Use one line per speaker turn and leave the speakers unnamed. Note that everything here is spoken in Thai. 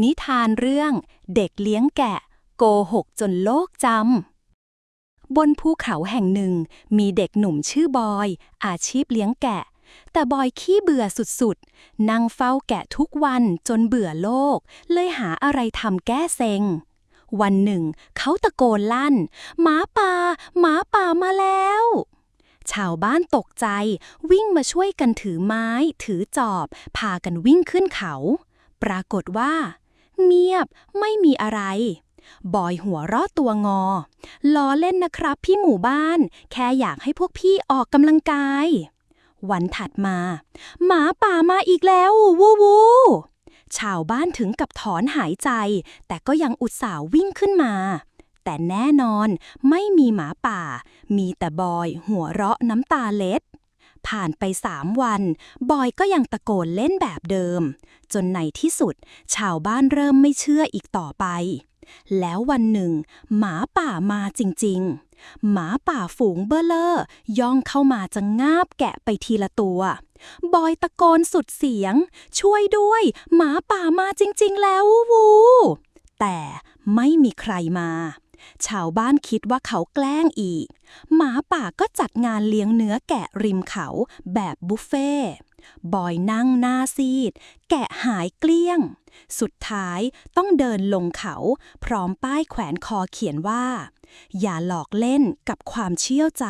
นิทานเรื่องเด็กเลี้ยงแกะ โกหกจนโลกจำ บนภูเขาแห่งหนึ่งมีเด็กหนุ่มชื่อบอย อาชีพเลี้ยงแกะ แต่บอยขี้เบื่อสุดๆ นั่งเฝ้าแกะทุกวันจนเบื่อโลก เลยหาอะไรทำแก้เซ็ง วันหนึ่ง เขาตะโกนลั่น หมาป่า หมาป่ามาแล้วชาวบ้านตกใจวิ่งมาช่วยกันถือไม้ ถือจอบ พากันวิ่งขึ้นเขา ปรากฏว่า งียบไม่มีอะไร บอยหัวเรอดตัวงอ ล้อเล่นนะครับพี่หมู่บ้าน แค่อยากให้พวกพี่ออกกำลังกาย วันถัดมา หมาป่ามาอีกแล้ว วูวูชาวบ้านถึงกับถอนหายใจ แต่ก็ยังอุตส่าห์วิ่งขึ้นมา แต่แน่นอนไม่มีหมาป่า มีแต่บอยหัวเราะน้ำตาเล็ด ผ่านไปสามวัน บอยก็ยังตะโกนเล่นแบบเดิม จนในที่สุด ชาวบ้านเริ่มไม่เชื่ออีกต่อไป แล้ววันหนึ่ง หมาป่ามาจริง ๆ หมาป่าฝูงเบ้อเลอย่องเข้ามาจะงาบแกะไปทีละตัว บอยตะโกนสุดเสียง ช่วยด้วย หมาป่ามาจริง ๆ แล้ววูแต่ไม่มีใครมา ชาวบ้านคิดว่าเขาแกล้งอีก หมาป่าก็จัดงานเลี้ยงเนื้อแกะริมเขาแบบบุฟเฟ่บอยนั่งหน้าซีด แกะหายเกลี้ยง สุดท้ายต้องเดินลงเขา พร้อมป้ายแขวนคอเขียนว่า อย่าหลอกเล่นกับความเชี่ยวใจ